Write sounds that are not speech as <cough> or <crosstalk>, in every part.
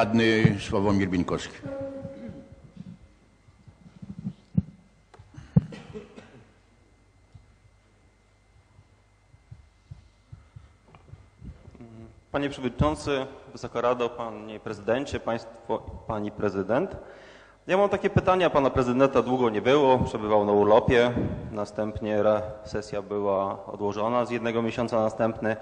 Radny Sławomir Bieńkowski. Panie Przewodniczący, Wysoka Rado, Panie Prezydencie, Państwo, Pani Prezydent. Ja mam takie pytania. Pana Prezydenta długo nie było, przebywał na urlopie. Następnie sesja była odłożona z jednego miesiąca na następny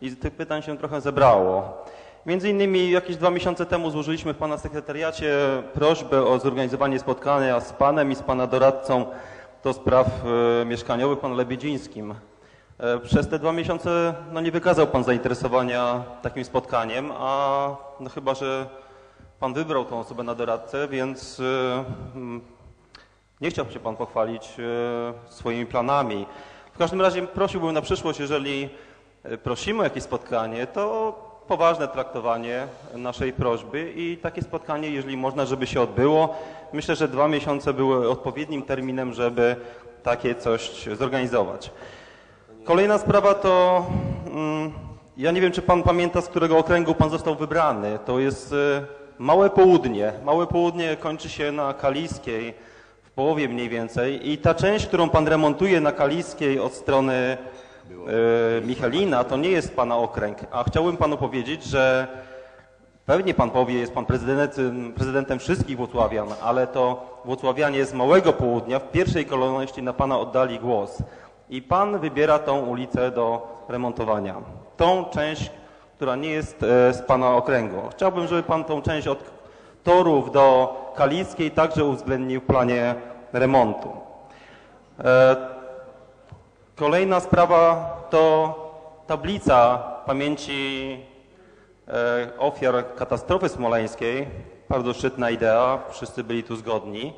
i tych pytań się trochę zebrało. Między innymi jakieś dwa miesiące temu złożyliśmy w Pana sekretariacie prośbę o zorganizowanie spotkania z Panem i z Pana doradcą do spraw e, mieszkaniowych, Panem Lebiedzińskim. E, Przez te dwa miesiące no, nie wykazał Pan zainteresowania takim spotkaniem, a no, chyba, że Pan wybrał tą osobę na doradcę, więc e, nie chciałby się Pan pochwalić swoimi planami. W każdym razie prosiłbym na przyszłość, jeżeli prosimy o jakieś spotkanie, to poważne traktowanie naszej prośby i takie spotkanie, jeżeli można, żeby się odbyło. Myślę, że dwa miesiące były odpowiednim terminem, żeby takie coś zorganizować. Kolejna sprawa to, mm, ja nie wiem, czy pan pamięta, z którego okręgu pan został wybrany. To jest y, Małe Południe. Małe Południe kończy się na Kaliskiej, w połowie mniej więcej. I ta część, którą pan remontuje na Kaliskiej od strony y, Michalina, to nie jest pana okręg. A chciałbym panu powiedzieć, że Pewnie pan powie, jest pan prezydentem, prezydentem wszystkich Włocławian, ale to Włocławianie z Małego Południa w pierwszej kolejności na pana oddali głos. I pan wybiera tą ulicę do remontowania. Tą część, która nie jest e, z pana okręgu. Chciałbym, żeby pan tą część od torów do Kaliskiej także uwzględnił w planie remontu. Kolejna sprawa to tablica pamięci e, ofiar katastrofy smoleńskiej. Bardzo szczytna idea, wszyscy byli tu zgodni.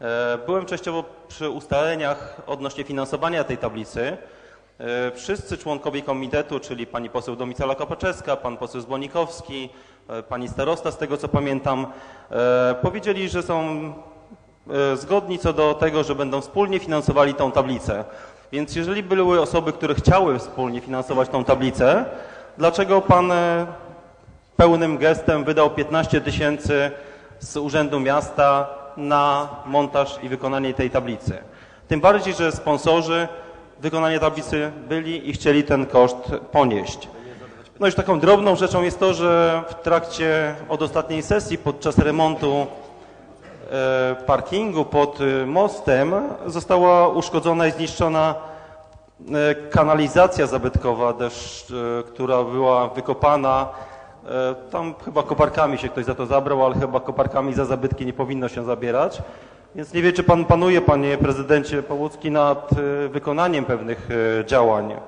E, Byłem częściowo przy ustaleniach odnośnie finansowania tej tablicy. E, Wszyscy członkowie komitetu, czyli pani poseł Domicela Kopaczewska, pan poseł Zbłonikowski, e, pani starosta, z tego co pamiętam, powiedzieli, że są zgodni co do tego, że będą wspólnie finansowali tą tablicę. Więc jeżeli były osoby, które chciały wspólnie finansować tą tablicę, dlaczego pan e, pełnym gestem wydał 15 tysięcy z Urzędu Miasta na montaż i wykonanie tej tablicy? Tym bardziej, że sponsorzy wykonania tablicy byli i chcieli ten koszt ponieść. No już taką drobną rzeczą jest to, że w trakcie od ostatniej sesji podczas remontu parkingu pod e, mostem została uszkodzona i zniszczona e, kanalizacja zabytkowa, deszcz, e, która była wykopana. E, Tam chyba koparkami się ktoś za to zabrał, ale chyba koparkami za zabytki nie powinno się zabierać. Więc nie wiem, czy pan panuje, panie prezydencie Pałucki, nad e, wykonaniem pewnych e, działań. E,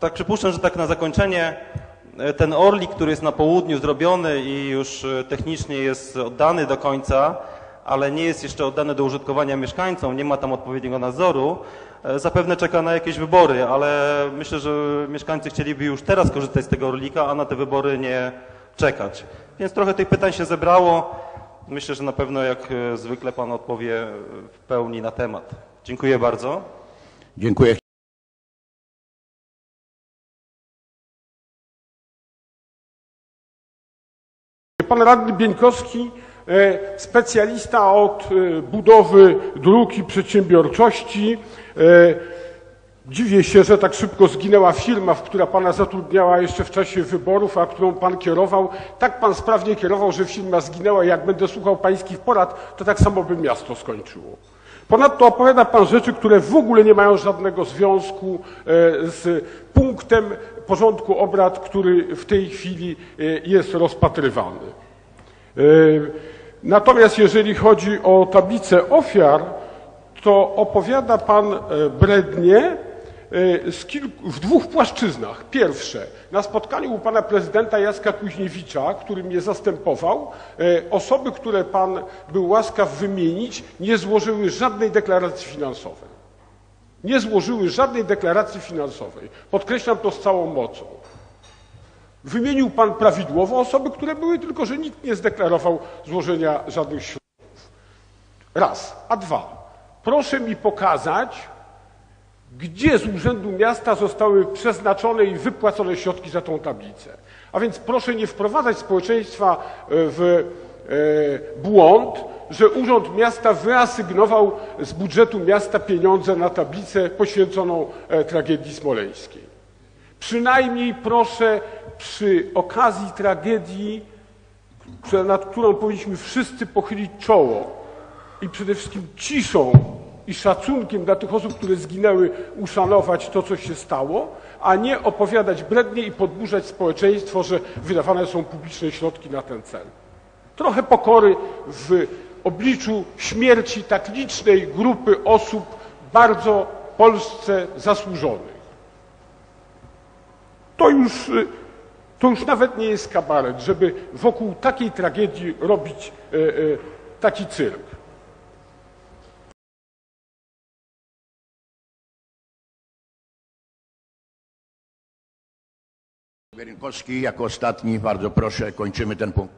Tak przypuszczam, że tak na zakończenie e, ten orlik, który jest na południu zrobiony i już e, technicznie jest oddany do końca, ale nie jest jeszcze oddany do użytkowania mieszkańcom, nie ma tam odpowiedniego nadzoru, e, zapewne czeka na jakieś wybory, ale myślę, że mieszkańcy chcieliby już teraz korzystać z tego orlika, a na te wybory nie czekać. Więc trochę tych pytań się zebrało. Myślę, że na pewno jak e, zwykle pan odpowie e, w pełni na temat. Dziękuję bardzo. Dziękuję. Pan radny Bieńkowski, e, specjalista od e, budowy dróg i przedsiębiorczości. E, Dziwię się, że tak szybko zginęła firma, w która pana zatrudniała jeszcze w czasie wyborów, a którą pan kierował. Tak pan sprawnie kierował, że firma zginęła. Jak będę słuchał pańskich porad, to tak samo by miasto skończyło. Ponadto opowiada pan rzeczy, które w ogóle nie mają żadnego związku e, z punktem porządku obrad, który w tej chwili e, jest rozpatrywany. E, Natomiast jeżeli chodzi o tablicę ofiar, to opowiada pan brednie kilku, w dwóch płaszczyznach. Pierwsze, na spotkaniu u pana prezydenta Jacka Kuźniewicza, który mnie zastępował, e, osoby, które pan był łaskaw wymienić, nie złożyły żadnej deklaracji finansowej. Nie złożyły żadnej deklaracji finansowej. Podkreślam to z całą mocą. Wymienił pan prawidłowo osoby, które były, tylko że nikt nie zdeklarował złożenia żadnych środków. Raz. A dwa. Proszę mi pokazać, gdzie z Urzędu Miasta zostały przeznaczone i wypłacone środki za tą tablicę. A więc proszę nie wprowadzać społeczeństwa e, w e, błąd, że Urząd Miasta wyasygnował z budżetu miasta pieniądze na tablicę poświęconą e, tragedii smoleńskiej. Przynajmniej proszę przy okazji tragedii, nad którą powinniśmy wszyscy pochylić czoło i przede wszystkim ciszą i szacunkiem dla tych osób, które zginęły, uszanować to, co się stało, a nie opowiadać brednie i podburzać społeczeństwo, że wydawane są publiczne środki na ten cel. Trochę pokory w obliczu śmierci tak licznej grupy osób bardzo Polsce zasłużonych. To już, y, to już nawet nie jest kabaret, żeby wokół takiej tragedii robić e, e, taki cyrk. Bierunkowski jako ostatni, bardzo proszę, kończymy ten punkt.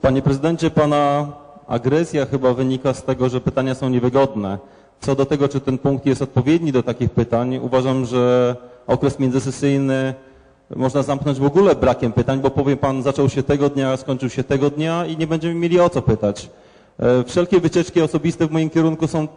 Panie prezydencie, pana agresja chyba wynika z tego, że pytania są niewygodne. Co do tego, czy ten punkt jest odpowiedni do takich pytań, uważam, że okres międzysesyjny można zamknąć w ogóle brakiem pytań, bo powie pan, zaczął się tego dnia, skończył się tego dnia i nie będziemy mieli o co pytać. E, Wszelkie wycieczki osobiste w moim kierunku są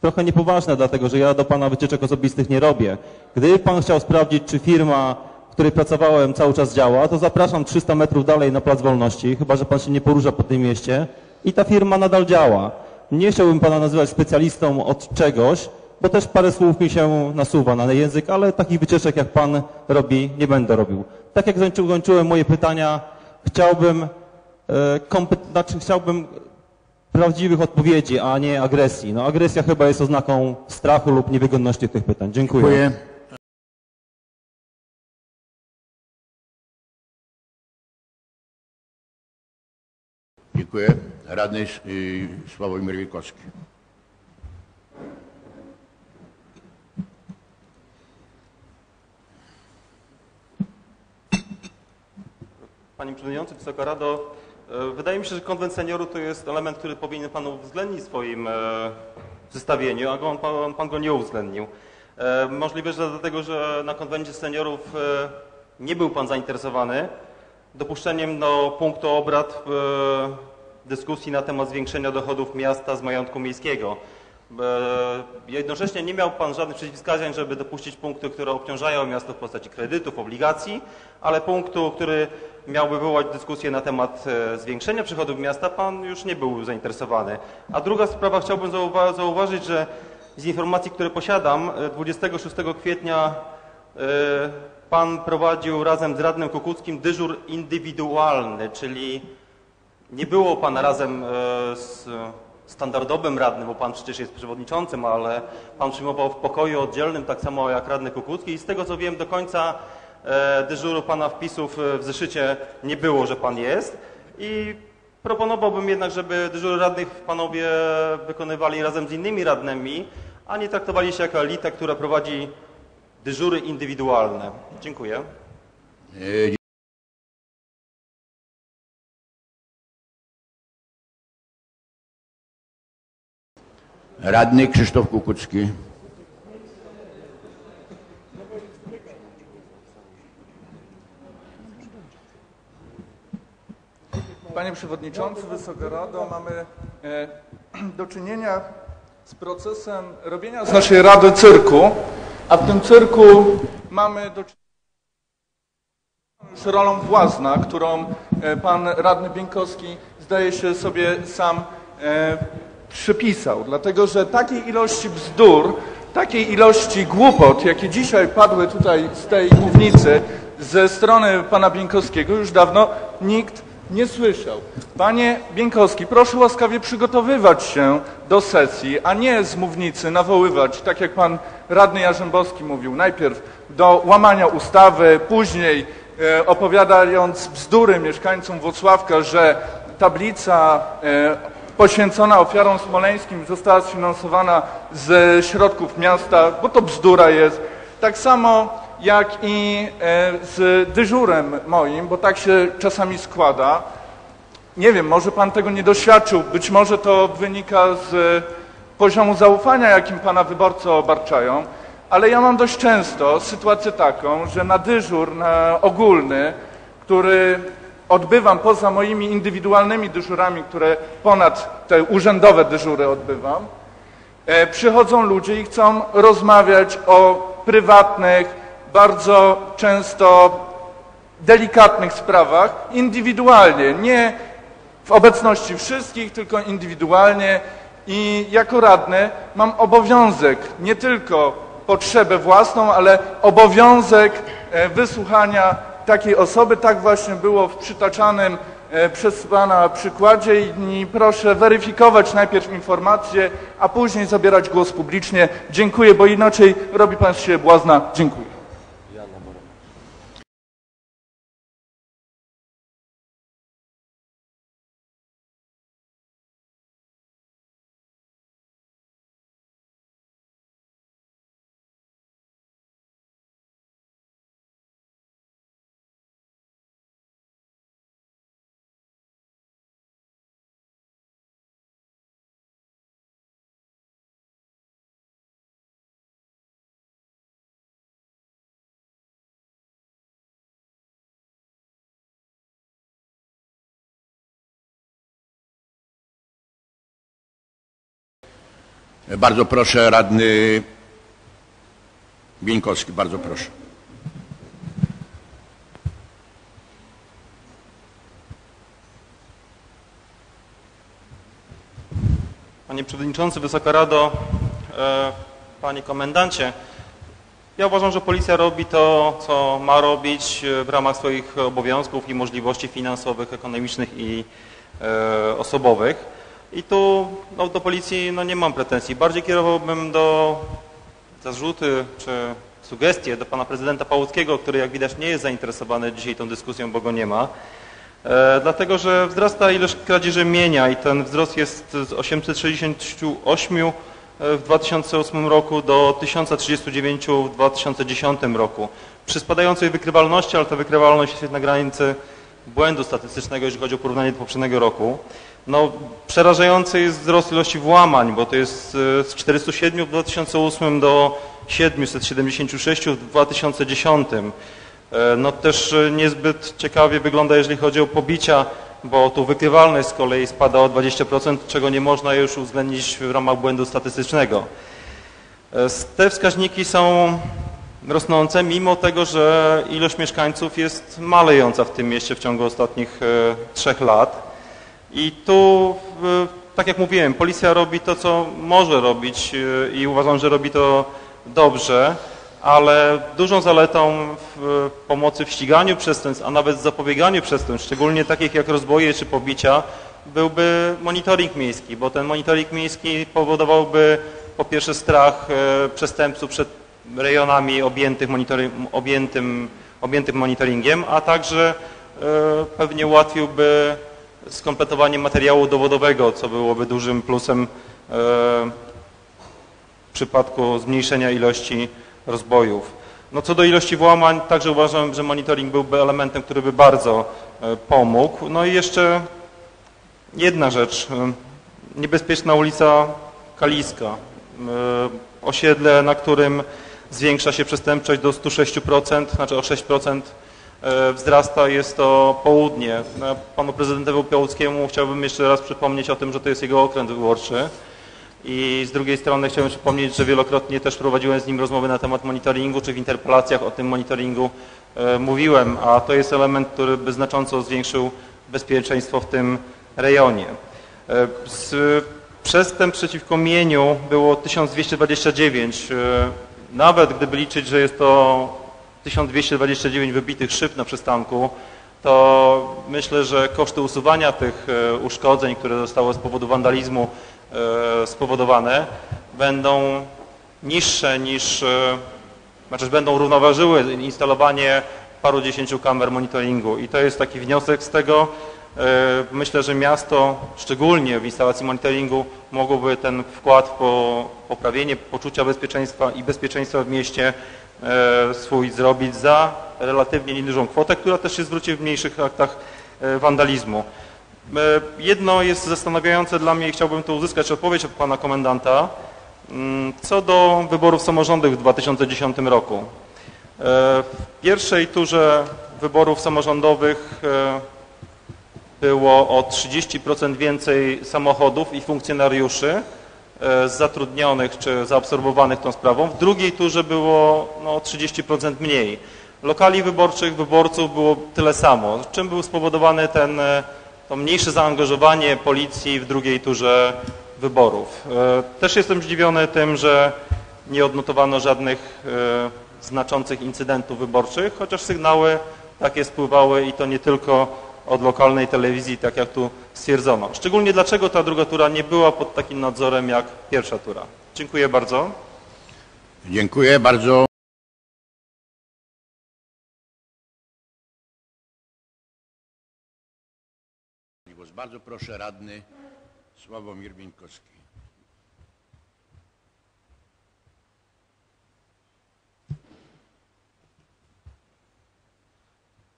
trochę niepoważne, dlatego że ja do pana wycieczek osobistych nie robię. Gdyby pan chciał sprawdzić, czy firma, której pracowałem, cały czas działa, to zapraszam 300 metrów dalej na Plac Wolności, chyba że pan się nie porusza po tym mieście i ta firma nadal działa. Nie chciałbym pana nazywać specjalistą od czegoś, bo też parę słów mi się nasuwa na język, ale takich wycieczek jak pan robi, nie będę robił. Tak jak zańczy- kończyłem moje pytania, chciałbym, e, znaczy chciałbym prawdziwych odpowiedzi, a nie agresji. No agresja chyba jest oznaką strachu lub niewygodności tych pytań. Dziękuję. Dziękuję. Dziękuję. Radny y, Sławomir Wilkowski. Panie Przewodniczący, Wysoka Rado, e, wydaje mi się, że konwent seniorów to jest element, który powinien Pan uwzględnić w swoim e, zestawieniu, a on, pan, pan go nie uwzględnił. E, Możliwe, że dlatego, że na konwencie seniorów nie był Pan zainteresowany dopuszczeniem do punktu obrad dyskusji na temat zwiększenia dochodów miasta z majątku miejskiego. E, Jednocześnie nie miał Pan żadnych przeciwwskazań, żeby dopuścić punkty, które obciążają miasto w postaci kredytów, obligacji, ale punktu, który miałby wywołać dyskusję na temat e, zwiększenia przychodów miasta, Pan już nie był zainteresowany. A druga sprawa, chciałbym zauwa- zauważyć, że z informacji, które posiadam, e, 26 kwietnia e, Pan prowadził razem z radnym Kukuckim dyżur indywidualny, czyli nie było pan razem e, z standardowym radnym, bo pan przecież jest przewodniczącym, ale pan przyjmował w pokoju oddzielnym, tak samo jak radny Kukucki i z tego co wiem do końca e, dyżuru pana wpisów e, w zeszycie nie było, że pan jest i proponowałbym jednak, żeby dyżury radnych panowie wykonywali razem z innymi radnymi, a nie traktowali się jako elita, która prowadzi dyżury indywidualne. Dziękuję. Radny Krzysztof Kukucki. Panie Przewodniczący, Wysoka Rado, mamy e, <clears throat> do czynienia z procesem robienia z naszej Rady cyrku, a w tym cyrku mamy do czynienia z rolą własna, którą e, pan radny Bieńkowski zdaje się sobie sam e, przypisał. Dlatego, że takiej ilości bzdur, takiej ilości głupot, jakie dzisiaj padły tutaj z tej mównicy ze strony pana Bieńkowskiego, już dawno nikt nie słyszał. Panie Bieńkowski, proszę łaskawie przygotowywać się do sesji, a nie z mównicy nawoływać, tak jak pan radny Jarzębowski mówił, najpierw do łamania ustawy, później e, opowiadając bzdury mieszkańcom Włocławka, że tablica e, poświęcona ofiarom smoleńskim została sfinansowana ze środków miasta, bo to bzdura jest. Tak samo jak i e, z dyżurem moim, bo tak się czasami składa. Nie wiem, może pan tego nie doświadczył, być może to wynika z poziomu zaufania, jakim pana wyborcy obarczają, ale ja mam dość często sytuację taką, że na dyżur na ogólny, który odbywam poza moimi indywidualnymi dyżurami, które ponad te urzędowe dyżury odbywam, e, przychodzą ludzie i chcą rozmawiać o prywatnych, bardzo często delikatnych sprawach indywidualnie, nie w obecności wszystkich, tylko indywidualnie. I jako radny mam obowiązek, nie tylko potrzebę własną, ale obowiązek e, wysłuchania takiej osoby. Tak właśnie było w przytaczanym e, przez Pana przykładzie i proszę weryfikować najpierw informacje, a później zabierać głos publicznie. Dziękuję, bo inaczej robi Pan siebie błazna. Dziękuję. Bardzo proszę, radny Bieńkowski, bardzo proszę. Panie Przewodniczący, Wysoka Rado, e, Panie Komendancie. Ja uważam, że policja robi to, co ma robić e, w ramach swoich obowiązków i możliwości finansowych, ekonomicznych i e, osobowych. I tu no, do policji no, nie mam pretensji. Bardziej kierowałbym do zarzuty czy sugestie do pana prezydenta Pałuckiego, który jak widać nie jest zainteresowany dzisiaj tą dyskusją, bo go nie ma. E, dlatego, że wzrasta ilość kradzieży mienia i ten wzrost jest z 868 w 2008 roku do 1039 w 2010 roku. Przy spadającej wykrywalności, ale ta wykrywalność jest na granicy błędu statystycznego, jeżeli chodzi o porównanie do poprzedniego roku. No, przerażający jest wzrost ilości włamań, bo to jest e, z 407 w 2008 do 776 w 2010. E, No też e, niezbyt ciekawie wygląda, jeżeli chodzi o pobicia, bo tu wykrywalność z kolei spada o 20%, czego nie można już uwzględnić w ramach błędu statystycznego. Te wskaźniki są rosnące, mimo tego, że ilość mieszkańców jest malejąca w tym mieście w ciągu ostatnich trzech lat. I tu, tak jak mówiłem, policja robi to, co może robić e, i uważam, że robi to dobrze, ale dużą zaletą w pomocy w ściganiu przestępstw, a nawet zapobieganiu przestępstw, szczególnie takich jak rozboje czy pobicia, byłby monitoring miejski, bo ten monitoring miejski powodowałby po pierwsze strach e, przestępców przed rejonami objętych, monitory, objętym, objętych monitoringiem, a także e, pewnie ułatwiłby skompletowanie materiału dowodowego, co byłoby dużym plusem e, w przypadku zmniejszenia ilości rozbojów. No co do ilości włamań, także uważam, że monitoring byłby elementem, który by bardzo e, pomógł. No i jeszcze jedna rzecz. e, Niebezpieczna ulica Kaliska. Osiedle, na którym zwiększa się przestępczość do 106%, znaczy o 6% e, wzrasta, jest to południe. Panu prezydentowi Piałockiemu chciałbym jeszcze raz przypomnieć o tym, że to jest jego okręt wyborczy. I z drugiej strony chciałbym przypomnieć, że wielokrotnie też prowadziłem z nim rozmowy na temat monitoringu, czy w interpelacjach o tym monitoringu e, mówiłem, a to jest element, który by znacząco zwiększył bezpieczeństwo w tym rejonie. E, z przestępstw przeciwko mieniu było 1229. E, nawet gdyby liczyć, że jest to 1229 wybitych szyb na przystanku, to myślę, że koszty usuwania tych e, uszkodzeń, które zostały z powodu wandalizmu e, spowodowane, będą niższe niż, e, znaczy będą równoważyły instalowanie paru dziesięciu kamer monitoringu. I to jest taki wniosek z tego. Myślę, że miasto, szczególnie w instalacji monitoringu, mogłoby ten wkład w po- poprawienie poczucia bezpieczeństwa i bezpieczeństwa w mieście swój zrobić za relatywnie niedużą kwotę, która też się zwróci w mniejszych aktach e, wandalizmu. E, Jedno jest zastanawiające dla mnie i chciałbym tu uzyskać odpowiedź od pana komendanta. Mm, Co do wyborów samorządowych w 2010 roku. E, W pierwszej turze wyborów samorządowych e, było o 30% więcej samochodów i funkcjonariuszy e, zatrudnionych czy zaabsorbowanych tą sprawą. W drugiej turze było no, o 30% mniej. Lokali wyborczych, wyborców było tyle samo. Czym był spowodowany ten, e, to mniejsze zaangażowanie policji w drugiej turze wyborów? E, Też jestem zdziwiony tym, że nie odnotowano żadnych e, znaczących incydentów wyborczych, chociaż sygnały takie spływały i to nie tylko od lokalnej telewizji, tak jak tu stwierdzono. Szczególnie dlaczego ta druga tura nie była pod takim nadzorem jak pierwsza tura. Dziękuję bardzo. Dziękuję bardzo. Bardzo proszę radny Sławomir Bieńkowski.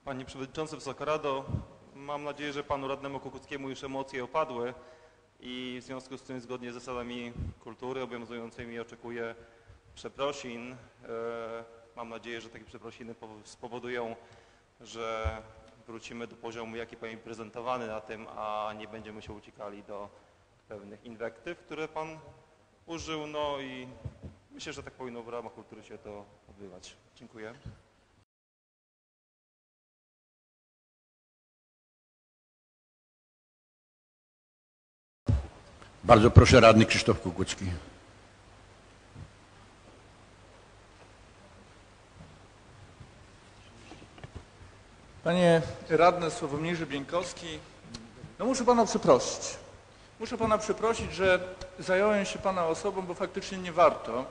Panie Przewodniczący, Wysoka Rado, mam nadzieję, że Panu Radnemu Kukuckiemu już emocje opadły i w związku z tym zgodnie z zasadami kultury obowiązującymi oczekuję przeprosin. E, Mam nadzieję, że takie przeprosiny powo- spowodują, że wrócimy do poziomu, jaki być prezentowany na tym, a nie będziemy się uciekali do pewnych inwektyw, które Pan użył. No i myślę, że tak powinno w ramach kultury się to odbywać. Dziękuję. Bardzo proszę radny Krzysztof Kukucki. Panie radny Sławomirze Bieńkowski, no muszę pana przeprosić. Muszę pana przeprosić, że zająłem się pana osobą, bo faktycznie nie warto,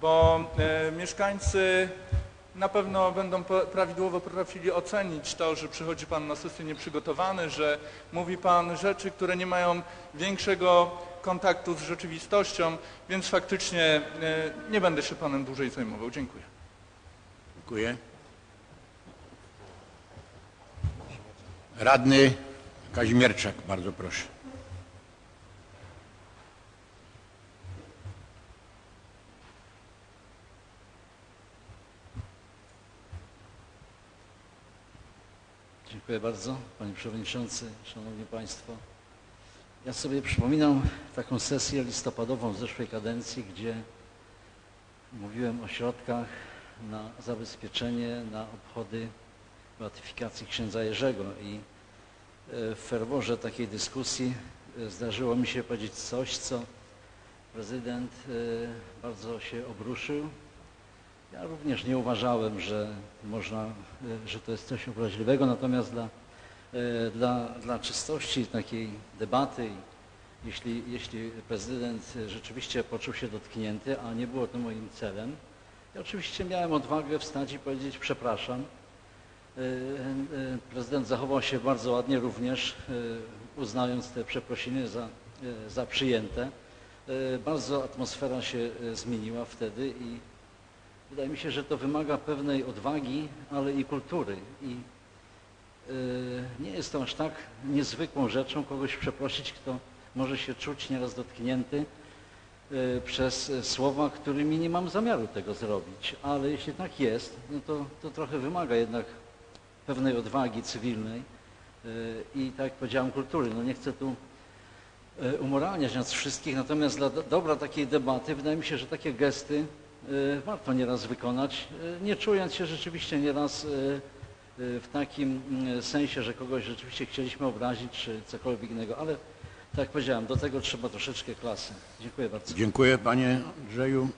bo e, mieszkańcy na pewno będą prawidłowo potrafili ocenić to, że przychodzi pan na sesję nieprzygotowany, że mówi pan rzeczy, które nie mają większego kontaktu z rzeczywistością, więc faktycznie e, nie będę się panem dłużej zajmował. Dziękuję. Dziękuję. Radny Kazimierczak, bardzo proszę. Dziękuję bardzo, Panie Przewodniczący, Szanowni Państwo. Ja sobie przypominam taką sesję listopadową w zeszłej kadencji, gdzie mówiłem o środkach na zabezpieczenie, na obchody beatyfikacji księdza Jerzego i e, w ferworze takiej dyskusji e, zdarzyło mi się powiedzieć coś, co prezydent e, bardzo się obruszył ja również nie uważałem, że można, e, że to jest coś obraźliwego, natomiast dla, e, dla, dla czystości takiej debaty, jeśli, jeśli prezydent rzeczywiście poczuł się dotknięty, a nie było to moim celem, ja oczywiście miałem odwagę wstać i powiedzieć przepraszam. E, Prezydent zachował się bardzo ładnie również, uznając te przeprosiny za, za przyjęte. Bardzo atmosfera się zmieniła wtedy i Wydaje mi się, że to wymaga pewnej odwagi, ale i kultury. I y, nie jest to aż tak niezwykłą rzeczą kogoś przeprosić, kto może się czuć nieraz dotknięty y, przez słowa, którymi nie mam zamiaru tego zrobić. Ale jeśli tak jest, no to, to trochę wymaga jednak pewnej odwagi cywilnej y, i tak jak powiedziałem kultury. No nie chcę tu e, umoralniać nas wszystkich, natomiast dla do- dobra takiej debaty wydaje mi się, że takie gesty e, warto nieraz wykonać, e, nie czując się rzeczywiście nieraz e, w takim sensie, że kogoś rzeczywiście chcieliśmy obrazić czy cokolwiek innego, ale tak jak powiedziałem, do tego trzeba troszeczkę klasy. Dziękuję bardzo. Dziękuję panie Andrzeju.